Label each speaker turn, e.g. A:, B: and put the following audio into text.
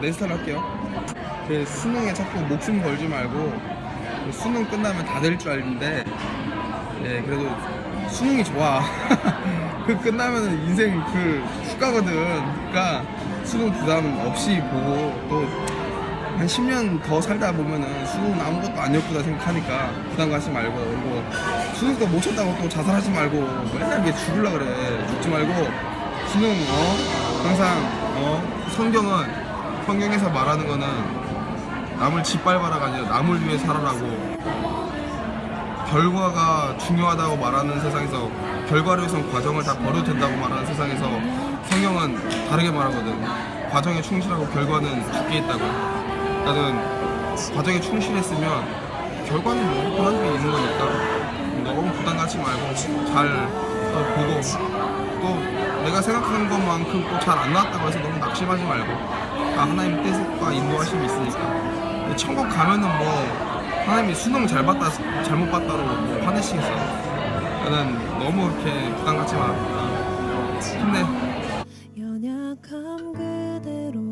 A: 내 스타일 할게요. 그 수능에 자꾸 목숨 걸지 말고 그 수능 끝나면 다 될 줄 알는데 예 그래도 수능이 좋아. 그 끝나면 인생 그 휴가거든. 그러니까 수능 부담 없이 보고 또 한 10년 더 살다 보면은 수능 아무것도 아니었구나 생각하니까 부담 갖지 말고 그리고 수능 또못 쳤다고 또 자살하지 말고 맨날 왜 죽을라 그래 죽지 말고 수능 어 항상 어 성경은 성경에서 말하는 거는 남을 짓밟아라가 아니라 남을 위해 살아라고. 결과가 중요하다고 말하는 세상에서 결과를 위해선 과정을 다 버려도 된다고 말하는 세상에서 성경은 다르게 말하거든. 과정에 충실하고 결과는 죽게 있다고. 나는 과정에 충실했으면 결과는 뭐 하나님이 있는 거니까. 너무 부담 갖지 말고 잘또 보고 또 내가 생각한 것만큼 또 잘 안 나왔다고 해서 너무 낙심하지 말고 다 하나님 뜻과 인도하심이 있으니까. 천국 가면은 뭐 하나님이 수능 잘 봤다 잘못 봤다로 뭐 화내시겠어 나는 너무 이렇게 부담 갖지 마 힘내.
B: 연약함 그대로